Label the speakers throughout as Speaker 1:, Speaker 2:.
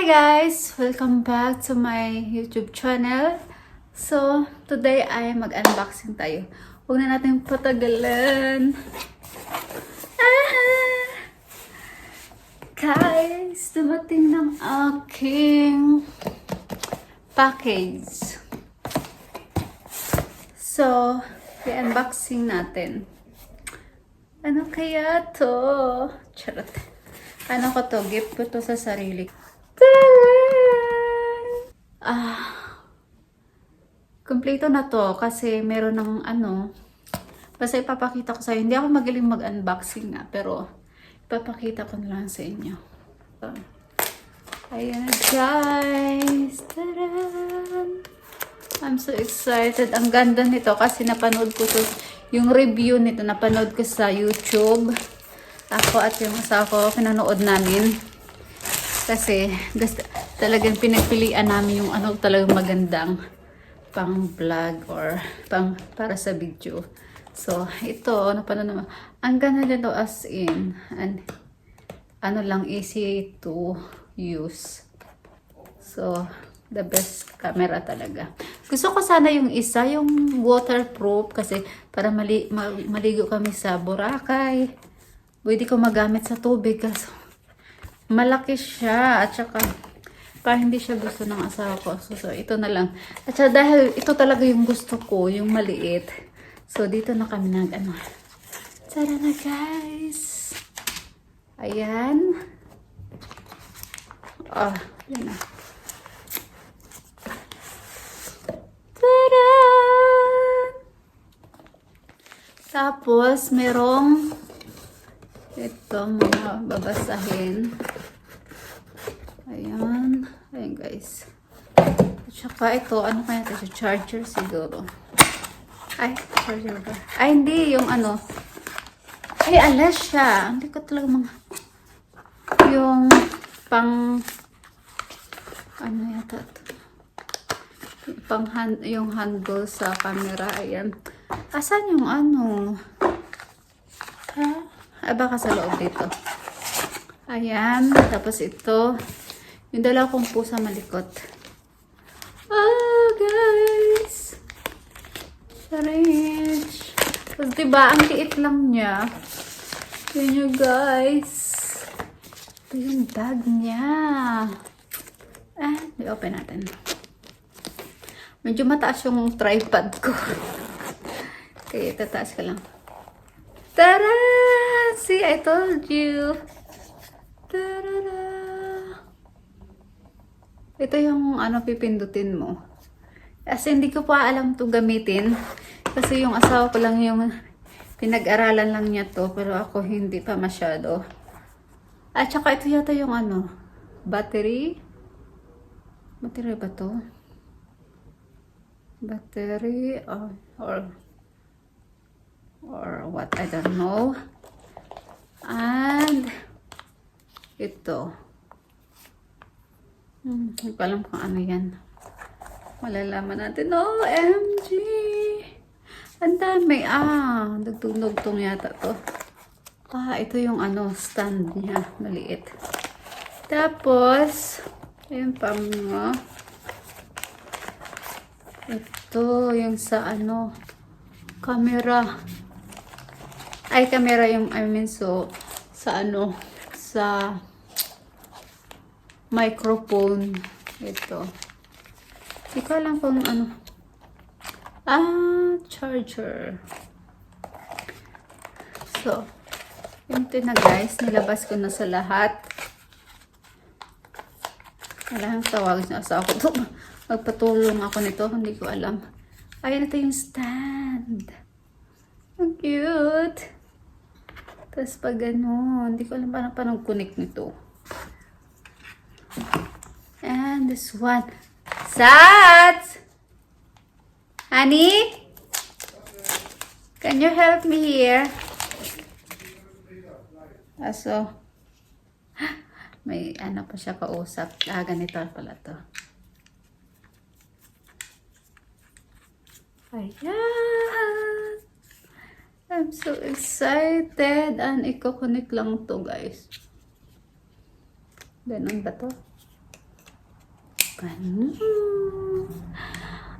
Speaker 1: guys! Welcome back to my YouTube channel. So, today ay mag-unboxing tayo. Huwag na natin patagalan. Ah! Guys, dumating ng aking package. So, i-unboxing natin. Ano kaya to? Charot. Ano ko to? Gift ko to sa sarili. Taran! Ah. Kompleto na to kasi meron ng ano. Basta ipapakita ko sa Hindi ako magaling mag-unboxing nga. Pero ipapakita ko na lang sa inyo. So, ayan guys. Taran! I'm so excited. Ang ganda nito kasi napanood ko to. Yung review nito napanood ko sa YouTube. Ako at yung asawa ko pinanood namin. Kasi gusto, talagang pinagpilian namin yung ano talagang magandang pang vlog or pang para sa video. So, ito, napanood naman. Ang ganda nito as in. And, ano lang, easy to use. So, the best camera talaga. Gusto ko sana yung isa, yung waterproof kasi para mali, ma- maligo kami sa Boracay. Pwede ko magamit sa tubig kasi malaki siya at saka pa hindi siya gusto ng asawa ko. So, so, ito na lang. At saka dahil ito talaga yung gusto ko, yung maliit. So, dito na kami nag, ano. Tara na, guys. Ayan. Ah, yan na. Tadaan! Tapos, merong ito, mga babasahin. Guys. At saka ito, ano kaya ito? Charger siguro. Ay, charger ba? Ay, hindi. Yung ano. Ay, alas siya. Hindi ko talaga mga... Yung pang... Ano yata ito? pang hand, yung handle sa camera. Ayan. Asan yung ano? Ha? Ay, baka sa loob dito. Ayan. Tapos ito. Yung dalawa kong pusa malikot. Oh, guys. Sarich. Tapos diba, ang liit lang niya. Yun yung guys. Ito yung bag niya. Ah, i-open natin. Medyo mataas yung tripod ko. Kaya tataas ka lang. Tara! See, I told you. Ito yung ano pipindutin mo. Kasi hindi ko pa alam to gamitin. Kasi yung asawa ko lang yung pinag-aralan lang niya to. Pero ako hindi pa masyado. At saka ito yata yung ano, battery. Battery ba to? battery or or or what I don't know and ito hmm, hindi ko alam kung ano yan. Malalaman natin. OMG ang dami. Ah dugtong-dugtong yata to. Ah ito yung ano stand niya. Maliit. Tapos ayun pa mga. Ito, yung sa ano, camera. Ay, camera yung, I mean, so, sa ano, sa microphone. Ito. Hindi ko alam kung ano. Ah, charger. So, yun na guys. Nilabas ko na sa lahat. Kailangan tawagin sa asawa ko. Magpatulong ako nito. Hindi ko alam. Ayan ito yung stand. Ang cute. Tapos pag ano, hindi ko alam paano paano connect nito. And this one. Sats! Honey? Can you help me here? Aso. May ano pa siya kausap. Ah, ganito pala to. Ayan! I'm so excited. And iko-connect lang to guys. Ganun ba to? Ano?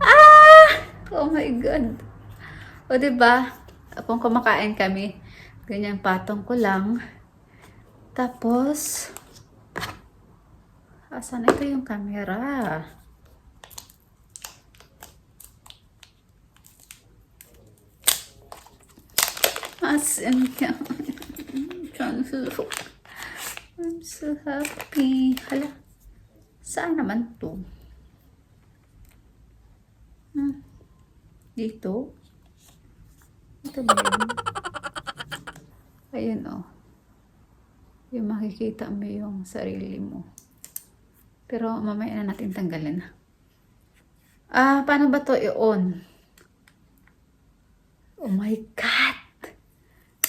Speaker 1: Ah! Oh my God. O, diba? Kung kumakain kami, ganyan patong ko lang. Tapos, asan ito yung camera? I'm so, I'm so happy. Hala, saan naman to? Hmm. Dito? Ito ba yun? Ayun oh. Yung makikita mo yung sarili mo. Pero mamaya na natin tanggalin. Ah, paano ba to i-on? Oh my God!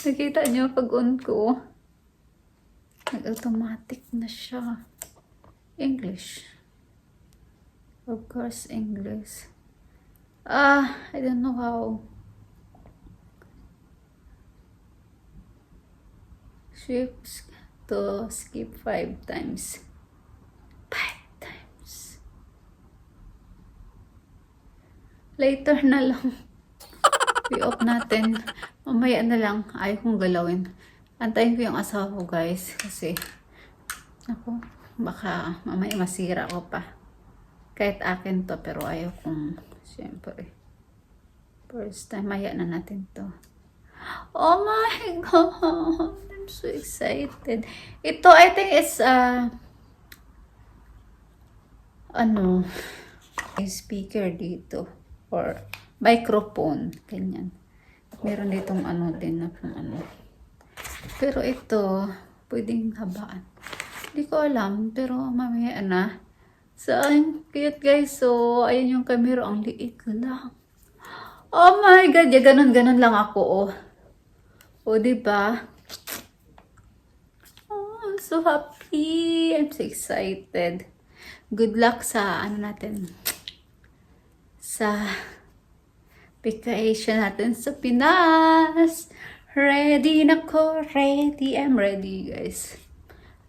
Speaker 1: Nakita niyo pag on ko? Nag-automatic na siya. English. Of course, English. Ah, I don't know how. Shift to skip five times. Five times. Later na lang. I-off natin. Mamaya na lang. Ayaw kong galawin. Antayin ko yung asawa ko, guys. Kasi, ako, baka mamaya masira ko pa. Kahit akin to, pero ayaw kong, siyempre. First time, maya na natin to. Oh my God! I'm so excited. Ito, I think it's, uh, ano, speaker dito. Or microphone. Ganyan. Meron ditong ano din na kung ano. Pero ito, pwedeng habaan. Hindi ko alam, pero mamaya na. Saan? Cute guys. So, ayan yung camera. Ang liit lang. Oh my God! Ya, ganun-ganun lang ako, oh. O, diba? Oh, I'm so happy. I'm so excited. Good luck sa, ano natin, sa vacation natin sa Pinas. Ready na ko. Ready. I'm ready, guys.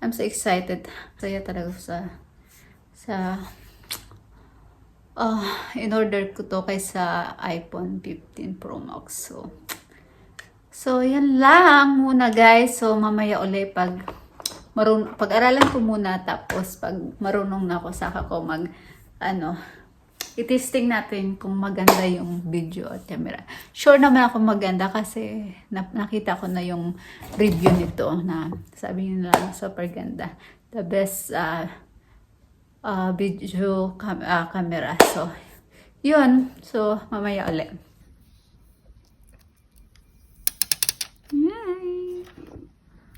Speaker 1: I'm so excited. Saya talaga sa, sa, oh, in order ko to kay sa iPhone 15 Pro Max. So, so yan lang muna, guys. So, mamaya uli pag marun pag-aralan ko muna tapos pag marunong na ako saka ko mag ano i-testing natin kung maganda yung video at camera. Sure naman ako maganda kasi na, nakita ko na yung review nito na sabi nila super ganda. The best uh, uh, video cam- uh, camera. So, yun. So, mamaya ulit. Yay!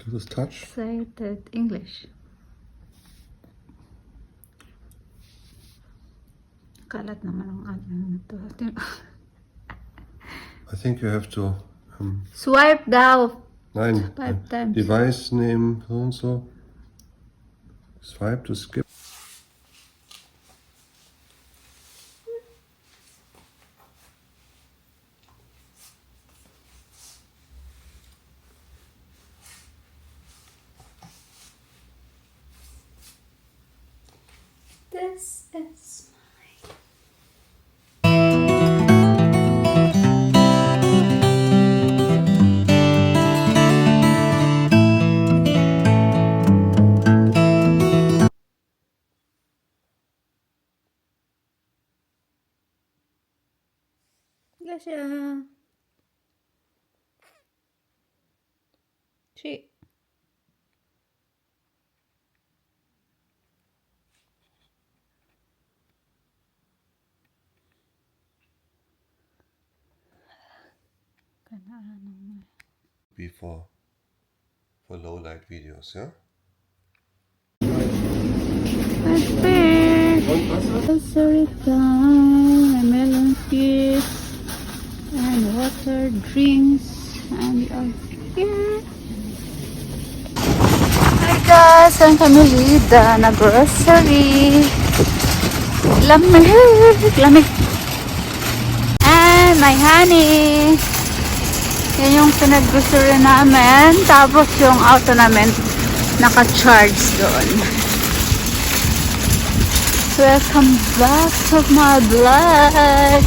Speaker 2: Does this touch?
Speaker 1: Excited English. Kalat naman ang ano to.
Speaker 2: I think you have to. Um,
Speaker 1: Swipe daw.
Speaker 2: nein.
Speaker 1: Five
Speaker 2: äh,
Speaker 1: times.
Speaker 2: Device nehmen, so und so. Swipe to skip.
Speaker 1: Shit.
Speaker 2: Before for low light videos, yeah?
Speaker 1: Sorry, time, melon chips and water drinks and all. Yeah. Guys, saan kami lida na grocery? Lamig, lamig. And my honey. Yan yung pinag-grocery namin. Tapos yung auto namin naka-charge doon. Welcome back to my vlog.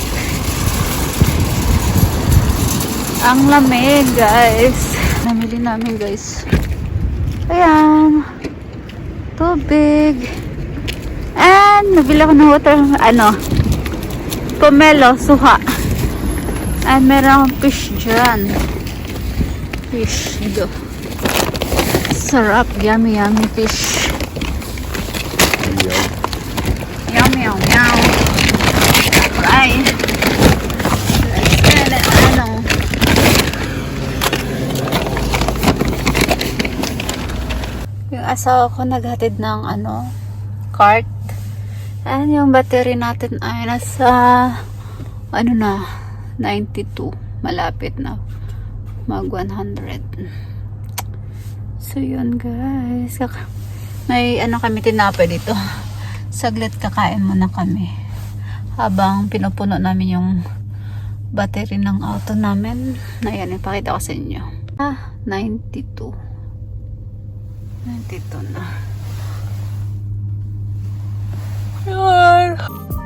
Speaker 1: Ang lamig, guys. Namili namin, guys. Ayan. Tubig. And, nabili ako ng water, ano, pomelo, suha. And, meron akong fish dyan. Fish, do. Sarap, yummy, yummy fish. Asawa ko naghatid ng ano, cart. And yung battery natin ay nasa, ano na, 92. Malapit na. Mag 100. So yun guys. May ano kami tinapay dito. Saglit kakain muna kami. Habang pinupuno namin yung battery ng auto namin. Na yan, ipakita ko sa inyo. Ah, 92. 92 na. Yun.